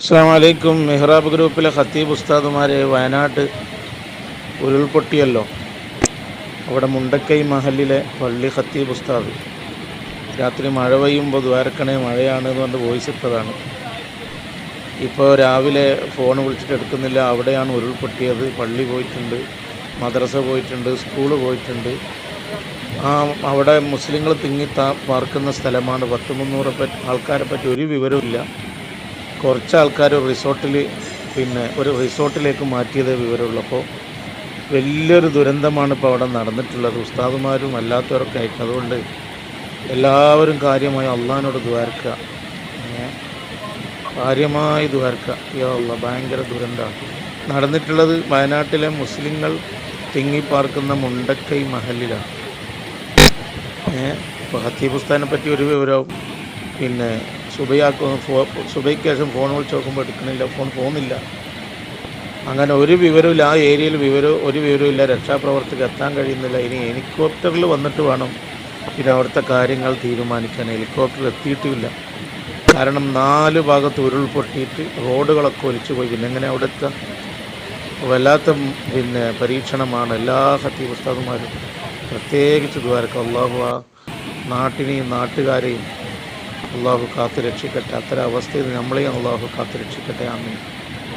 അസ്സാം വലൈക്കും മെഹ്റാബ് ഗ്രൂപ്പിലെ ഖത്തീബ് ഉസ്താദുമാരെ വയനാട് ഉരുൾപൊട്ടിയല്ലോ. അവിടെ മുണ്ടക്കൈ മഹലിലെ പള്ളി ഖത്തീബ് ഉസ്താദ്. രാത്രി മഴ പെയ്യുമ്പോൾ ദ്വാരക്കണേ മഴയാണ് എന്ന് പറഞ്ഞ് വോയിസ് ഇട്ടതാണ്. ഇപ്പോൾ രാവിലെ ഫോൺ വിളിച്ചിട്ട് എടുക്കുന്നില്ല. അവിടെയാണ് ഉരുൾപൊട്ടിയത്. പള്ളി പോയിട്ടുണ്ട് മദ്രസ പോയിട്ടുണ്ട് സ്കൂൾ പോയിട്ടുണ്ട്. ആ അവിടെ മുസ്ലിങ്ങൾ തിങ്ങി പാർക്കുന്ന സ്ഥലമാണ്. പത്ത് മുന്നൂറ് ആൾക്കാരെ പറ്റി ഒരു വിവരമില്ല കുറച്ച് ആൾക്കാർ റിസോർട്ടിൽ പിന്നെ ഒരു റിസോർട്ടിലേക്ക് മാറ്റിയത് വിവരമുള്ളപ്പോൾ വലിയൊരു ദുരന്തമാണ് ഇപ്പോൾ അവിടെ നടന്നിട്ടുള്ളത്. ഉസ്താദുമാരും അല്ലാത്തവരൊക്കെ ആയിട്ട് അതുകൊണ്ട് എല്ലാവരും കാര്യമായി അള്ളഹാനോട് ദ്വാരക്കുക കാര്യമായി ദ്വാരക്കുക യോ അല്ല ഭയങ്കര ദുരന്തമാണ് നടന്നിട്ടുള്ളത് വയനാട്ടിലെ മുസ്ലിങ്ങൾ തിങ്ങിപ്പാർക്കുന്ന മുണ്ടക്കൈ മഹലിലാണ്. ഏഹ് ഇപ്പോൾ ഹത്തീബ് ഉസ്താദിനെ പറ്റി ഒരു വിവരവും പിന്നെ സുബൈയാക്കും ഫോ സുബൈക്ക് ശേഷം ഫോൺ വിളിച്ച് നോക്കുമ്പോൾ എടുക്കണില്ല ഫോൺ പോകുന്നില്ല. അങ്ങനെ ഒരു വിവരമില്ല ആ ഏരിയയിൽ വിവരം ഒരു വിവരവും ഇല്ല രക്ഷാപ്രവർത്തകർക്ക് എത്താൻ കഴിയുന്നില്ല. ഇനി ഹെലികോപ്റ്ററിൽ വന്നിട്ട് വേണം പിന്നെ അവിടുത്തെ കാര്യങ്ങൾ തീരുമാനിക്കാൻ. ഹെലികോപ്റ്റർ എത്തിയിട്ടുമില്ല. കാരണം നാല് ഭാഗത്ത് ഉരുൾപൊട്ടിയിട്ട് റോഡുകളൊക്കെ ഒലിച്ചു പോയി പിന്നെ എങ്ങനെ അവിടുത്തെ വല്ലാത്ത പിന്നെ പരീക്ഷണമാണ്. എല്ലാ ഉസ്താദുമാരും പ്രത്യേകിച്ച് ദ്വാരക്ക അള്ളാഹു നാട്ടിനെയും നാട്ടുകാരെയും അള്ളാഹു കാത്തു രക്ഷിക്കട്ടെ അത്തരം അവസ്ഥയിൽ നമ്മളെയും അള്ളാഹു കാത്തു രക്ഷിക്കട്ടെ ആമീൻ.